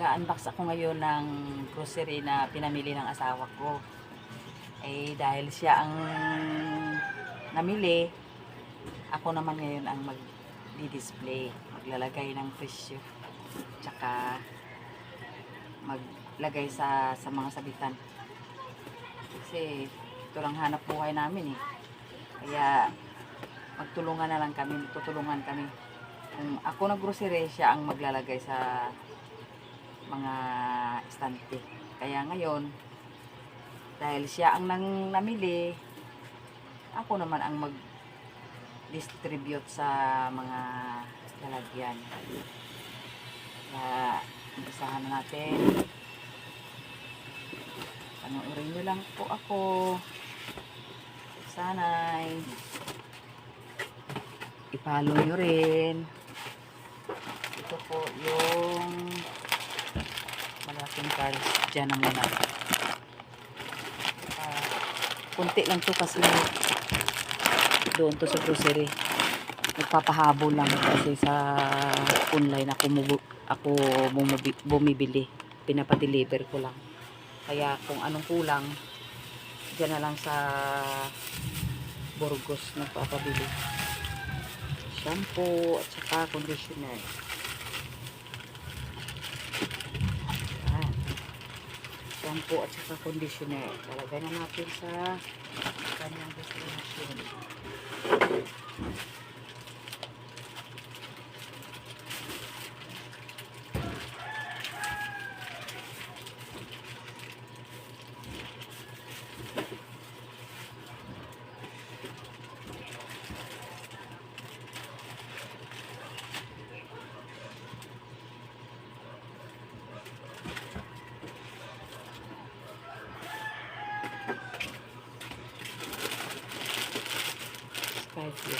Mag-unbox ako ngayon ng grocery na pinamili ng asawa ko. Eh, dahil siya ang namili, ako naman ngayon ang mag-display. Maglalagay ng presyo. Tsaka, maglagay sa, sa mga sabitan. Kasi, ito lang hanap buhay namin eh. Kaya, magtulungan na lang kami, tutulungan kami. Kung ako na grocery, siya ang maglalagay sa mga estante. Kaya ngayon, dahil siya ang nang namili, ako naman ang mag-distribute sa mga lalagyan. Kaya, umpisahan na natin. Panoorin nyo lang po ako. Sanay. I-follow nyo rin. Ito po yung malaking cards. Diyan na muna. Ah, kunti lang to kasi doon to sa grocery. Nagpapahabol lang kasi sa online ako, ako bumubi- bumibili. Pinapadeliver ko lang. Kaya kung anong kulang, dyan na lang sa Burgos nagpapabili. Shampoo at saka conditioner. Ayan. Shampoo at saka conditioner. Talagay na natin sa kanyang destination. size here.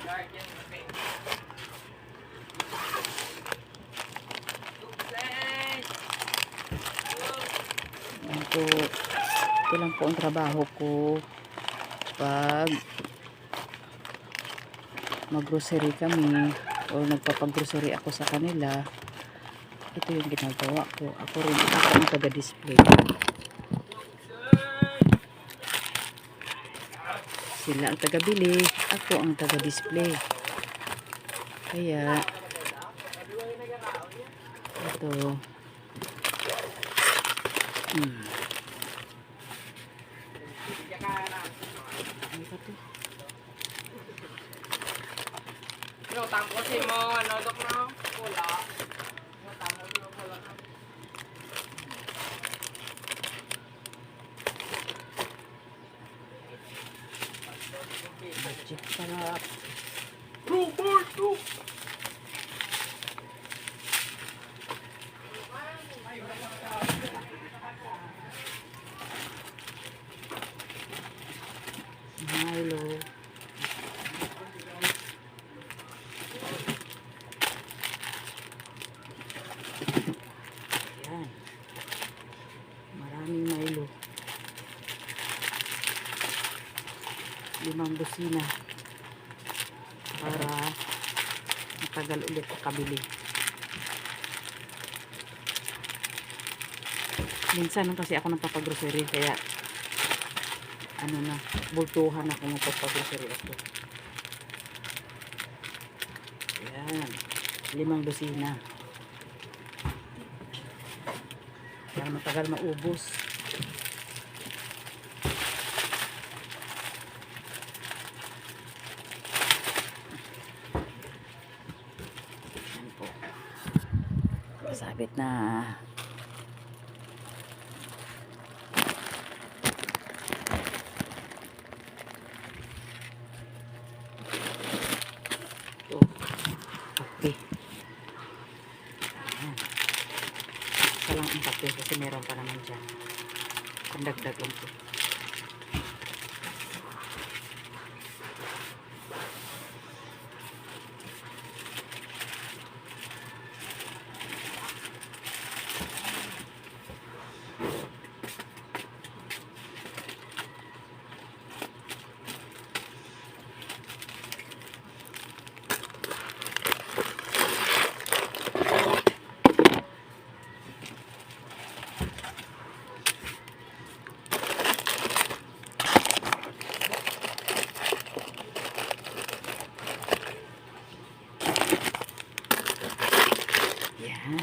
All right, get Ito lang po ang trabaho ko. Pag maggrocery kami o nagpapag-grocery ako sa kanila ito yung ginagawa ko. Ako rin ako ang taga-display. Sila ang taga-bili ako ang taga-display. Kaya ito. Hmm. ano ba to? Si mo, ano dok no? Wala. Si mo, wala na. Budget sarap Roberto! Milo. Ayan. Maraming Milo. Limang dosina. Para matagal ulit makabili. Minsan kasi ako nagpapagrocery kaya ano na, bultuhan ako magpapag-grocery ako. Ayan. Limang dosina. Para matagal maubos. Sabit na. Kape. Ayan. Isa lang ang kape kasi meron pa naman dyan. Pandagdag lang po. Yan.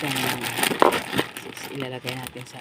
So, ilalagay natin sa